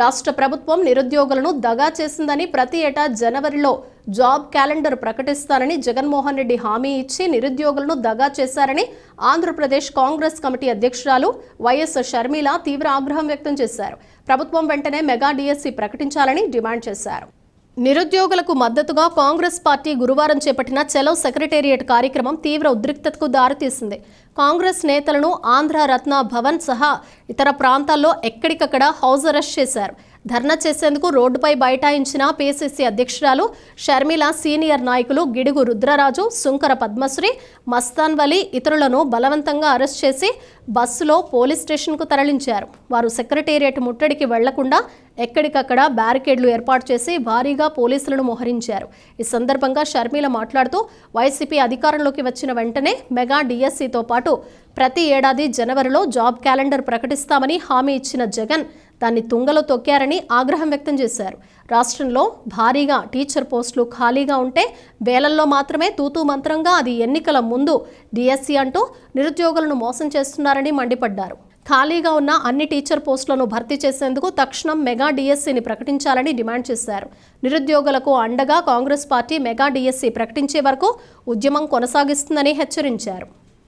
రాష్ట్ర ప్రభుత్వం నిరుద్యోగులను దగా చేసిందని ప్రతి ఏటా జనవరిలో జాబ్ క్యాలెండర్ ప్రకటిస్తానని జగన్మోహన్ రెడ్డి హామీ ఇచ్చి నిరుద్యోగులను దగా చేశారని ఆంధ్రప్రదేశ్ కాంగ్రెస్ కమిటీ అధ్యక్షురాలు వైఎస్ షర్మిల తీవ్ర ఆగ్రహం వ్యక్తం చేశారు. ప్రభుత్వం వెంటనే మెగా డిఎస్సి ప్రకటించాలని డిమాండ్ చేశారు. నిరుద్యోగులకు మద్దతుగా కాంగ్రెస్ పార్టీ గురువారం చేపట్టిన చలో సెక్రటేరియట్ కార్యక్రమం తీవ్ర ఉద్రిక్తతకు దారితీసింది. కాంగ్రెస్ నేతలను ఆంధ్ర రత్న భవన్ సహా ఇతర ప్రాంతాల్లో ఎక్కడికక్కడ హౌస్ అరెస్ట్ చేశారు. ధర్నా చేసేందుకు రోడ్డుపై బైఠాయించిన పిసిసి అధ్యక్షురాలు షర్మిల సీనియర్ నాయకులు గిడుగు రుద్రరాజు సుంకర పద్మశ్రీ మస్తాన్ వలి ఇతరులను బలవంతంగా అరెస్ట్ చేసి బస్సులో పోలీస్ స్టేషన్కు తరలించారు. వారు సెక్రటేరియట్ ముట్టడికి వెళ్ళకుండా ఎక్కడికక్కడ బ్యారికేడ్లు ఏర్పాటు చేసి భారీగా పోలీసులను మోహరించారు. ఈ సందర్భంగా షర్మిల మాట్లాడుతూ వైసీపీ అధికారంలోకి వచ్చిన వెంటనే మెగా డిఎస్సితో పాటు ప్రతి ఏడాది జనవరిలో జాబ్ క్యాలెండర్ ప్రకటిస్తామని హామీ ఇచ్చిన జగన్ దాన్ని తుంగలో తొక్కారని ఆగ్రహం వ్యక్తం చేశారు. రాష్ట్రంలో భారీగా టీచర్ పోస్టులు ఖాళీగా ఉంటే వేలల్లో మాత్రమే తూతూ మంత్రంగా అది ఎన్నికల ముందు డిఎస్సి అంటూ నిరుద్యోగులను మోసం చేస్తున్నారని మండిపడ్డారు. ఖాళీగా ఉన్న అన్ని టీచర్ పోస్టులను భర్తీ చేసేందుకు తక్షణం మెగా డిఎస్సిని ప్రకటించాలని డిమాండ్ చేశారు. నిరుద్యోగులకు అండగా కాంగ్రెస్ పార్టీ మెగా డిఎస్సి ప్రకటించే వరకు ఉద్యమం కొనసాగిస్తుందని హెచ్చరించారు.